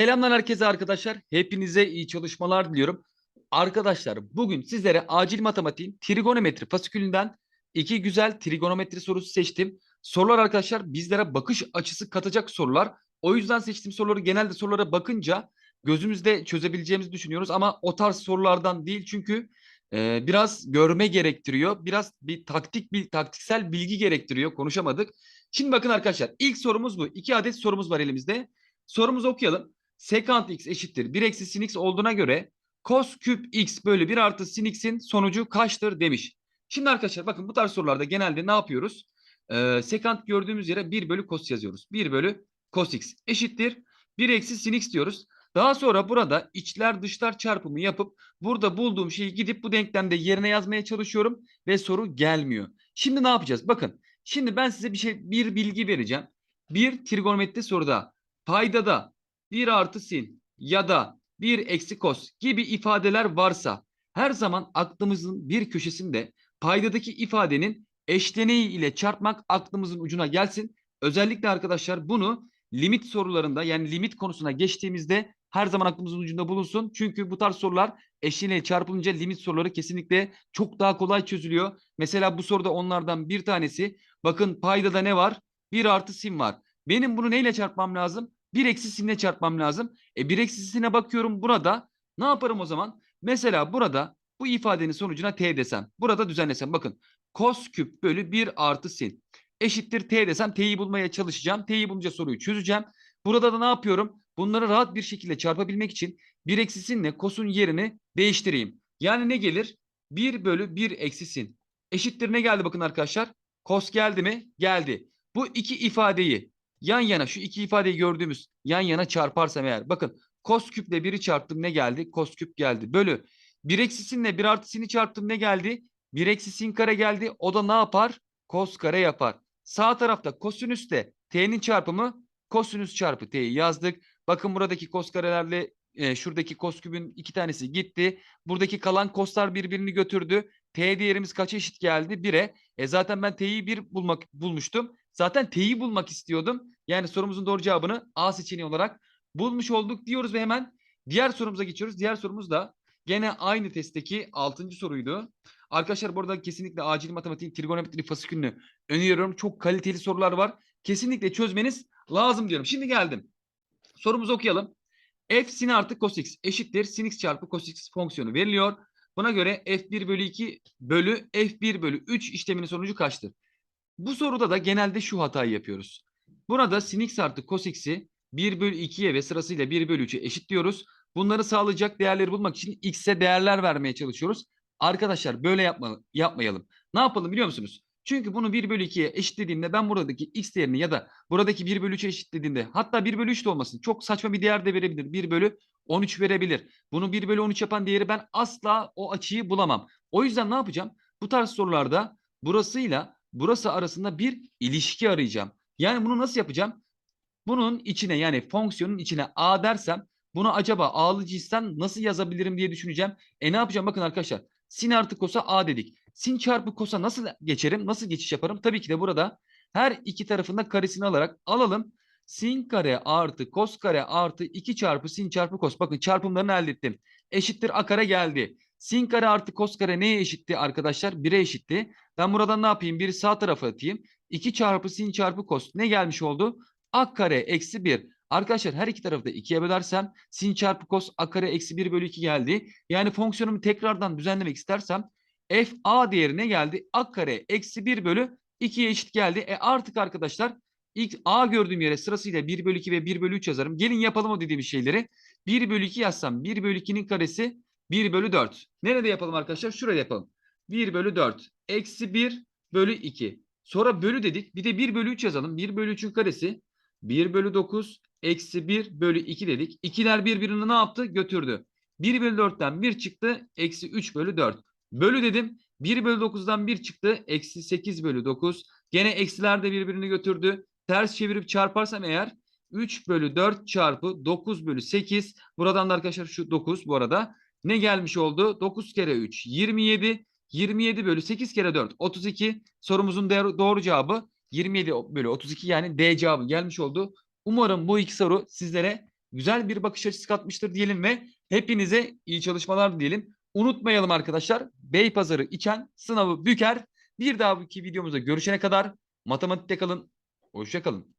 Selamlar herkese arkadaşlar. Hepinize iyi çalışmalar diliyorum. Arkadaşlar bugün sizlere acil matematiğin trigonometri fasikülünden iki güzel trigonometri sorusu seçtim. Sorular arkadaşlar bizlere bakış açısı katacak sorular. O yüzden seçtiğim soruları genelde sorulara bakınca gözümüzde çözebileceğimizi düşünüyoruz. Ama o tarz sorulardan değil çünkü e, biraz görme gerektiriyor. Biraz bir taktik bir taktiksel bilgi gerektiriyor. Konuşamadık. Şimdi bakın arkadaşlar ilk sorumuz bu. İki adet sorumuz var elimizde. Sorumuzu okuyalım sekant x eşittir 1 eksi sin x olduğuna göre cos küp x bölü 1 artı sin x'in sonucu kaçtır demiş. Şimdi arkadaşlar bakın bu tarz sorularda genelde ne yapıyoruz? Ee, sekant gördüğümüz yere 1 bölü cos yazıyoruz. 1 bölü cos x eşittir 1 eksi sin x diyoruz. Daha sonra burada içler dışlar çarpımı yapıp burada bulduğum şeyi gidip bu denklemde yerine yazmaya çalışıyorum ve soru gelmiyor. Şimdi ne yapacağız? Bakın şimdi ben size bir şey bir bilgi vereceğim. Bir trigonometri soruda paydada 1 artı sin ya da 1 eksi kos gibi ifadeler varsa her zaman aklımızın bir köşesinde paydadaki ifadenin eşleneği ile çarpmak aklımızın ucuna gelsin. Özellikle arkadaşlar bunu limit sorularında yani limit konusuna geçtiğimizde her zaman aklımızın ucunda bulunsun. Çünkü bu tarz sorular eşleneği çarpılınca limit soruları kesinlikle çok daha kolay çözülüyor. Mesela bu soruda onlardan bir tanesi bakın paydada ne var? 1 artı sin var. Benim bunu neyle çarpmam lazım? Bir eksisine çarpmam lazım. E bir eksisine bakıyorum burada. Ne yaparım o zaman? Mesela burada bu ifadenin sonucuna t desem. Burada düzenlesem. Bakın kos küp bölü 1 artı sin. Eşittir t desem t'yi bulmaya çalışacağım. T'yi bulunca soruyu çözeceğim. Burada da ne yapıyorum? Bunları rahat bir şekilde çarpabilmek için bir eksisinle kosun yerini değiştireyim. Yani ne gelir? 1 bölü 1 eksisin. Eşittir ne geldi bakın arkadaşlar? Kos geldi mi? Geldi. Bu iki ifadeyi yan yana şu iki ifadeyi gördüğümüz yan yana çarparsam eğer bakın kos küple 1'i çarptım ne geldi? Kos küp geldi. Bölü 1 eksisinle 1 artısını çarptım ne geldi? 1 eksi sin kare geldi. O da ne yapar? Kos kare yapar. Sağ tarafta kosinüste t'nin çarpımı kosinüs çarpı t'yi yazdık. Bakın buradaki kos karelerle e, şuradaki kos kübün iki tanesi gitti. Buradaki kalan koslar birbirini götürdü. T değerimiz kaça eşit geldi? 1'e. E zaten ben T'yi 1 bulmak bulmuştum. Zaten T'yi bulmak istiyordum. Yani sorumuzun doğru cevabını A seçeneği olarak bulmuş olduk diyoruz ve hemen diğer sorumuza geçiyoruz. Diğer sorumuz da gene aynı testteki 6. soruydu. Arkadaşlar burada kesinlikle acil matematiğin trigonometri fasikülünü öneriyorum. Çok kaliteli sorular var. Kesinlikle çözmeniz lazım diyorum. Şimdi geldim. Sorumuzu okuyalım. F sin artı cos x eşittir sin x çarpı cos x fonksiyonu veriliyor. Buna göre f1 bölü 2 bölü f1 bölü 3 işleminin sonucu kaçtır? Bu soruda da genelde şu hatayı yapıyoruz. Burada sin x artı cos x'i 1 bölü 2'ye ve sırasıyla 1 bölü 3'e eşitliyoruz. Bunları sağlayacak değerleri bulmak için x'e değerler vermeye çalışıyoruz. Arkadaşlar böyle yapma, yapmayalım. Ne yapalım biliyor musunuz? Çünkü bunu 1 bölü 2'ye eşitlediğimde ben buradaki x değerini ya da buradaki 1 bölü 3'e eşitlediğimde hatta 1 bölü 3 de olmasın. Çok saçma bir değer de verebilir. 1 bölü 13 verebilir. Bunu 1 bölü 13 yapan değeri ben asla o açıyı bulamam. O yüzden ne yapacağım? Bu tarz sorularda burasıyla burası arasında bir ilişki arayacağım. Yani bunu nasıl yapacağım? Bunun içine yani fonksiyonun içine a dersem bunu acaba a'lı nasıl yazabilirim diye düşüneceğim. E ne yapacağım? Bakın arkadaşlar. Sin artı kosa a dedik. Sin çarpı kosa nasıl geçerim? Nasıl geçiş yaparım? Tabii ki de burada her iki tarafında karesini alarak alalım. Sin kare artı kos kare artı 2 çarpı sin çarpı kos. Bakın çarpımlarını elde ettim. Eşittir a kare geldi. Sin kare artı kos kare neye eşitti arkadaşlar? 1'e eşitti. Ben buradan ne yapayım? Biri sağ tarafa atayım. 2 çarpı sin çarpı kos ne gelmiş oldu? A kare eksi 1. Arkadaşlar her iki tarafı da 2'ye bölersem sin çarpı kos a kare eksi 1 bölü 2 geldi. Yani fonksiyonumu tekrardan düzenlemek istersem f a değeri ne geldi? a kare eksi 1 bölü 2'ye eşit geldi. E artık arkadaşlar ilk a gördüğüm yere sırasıyla 1 bölü 2 ve 1 bölü 3 yazarım. Gelin yapalım o dediğimiz şeyleri. 1 bölü 2 yazsam 1 bölü 2'nin karesi 1 bölü 4. Nerede yapalım arkadaşlar? Şurada yapalım. 1 bölü 4 eksi 1 bölü 2. Sonra bölü dedik. Bir de 1 bölü 3 yazalım. 1 bölü 3'ün karesi 1 bölü 9 eksi 1 bölü 2 dedik. İkiler birbirini ne yaptı? Götürdü. 1 bölü 4'ten 1 çıktı. Eksi 3 bölü 4. Bölü dedim. 1 bölü 9'dan 1 çıktı. Eksi 8 bölü 9. Gene eksiler de birbirini götürdü. Ters çevirip çarparsam eğer 3 bölü 4 çarpı 9 bölü 8. Buradan da arkadaşlar şu 9 bu arada. Ne gelmiş oldu? 9 kere 3 27. 27 bölü 8 kere 4 32. Sorumuzun doğru cevabı 27 bölü 32 yani D cevabı gelmiş oldu. Umarım bu iki soru sizlere güzel bir bakış açısı katmıştır diyelim ve hepinize iyi çalışmalar diyelim. Unutmayalım arkadaşlar. Beypazarı içen sınavı büker. Bir daha bu iki videomuzda görüşene kadar matematikte kalın. Hoşça kalın.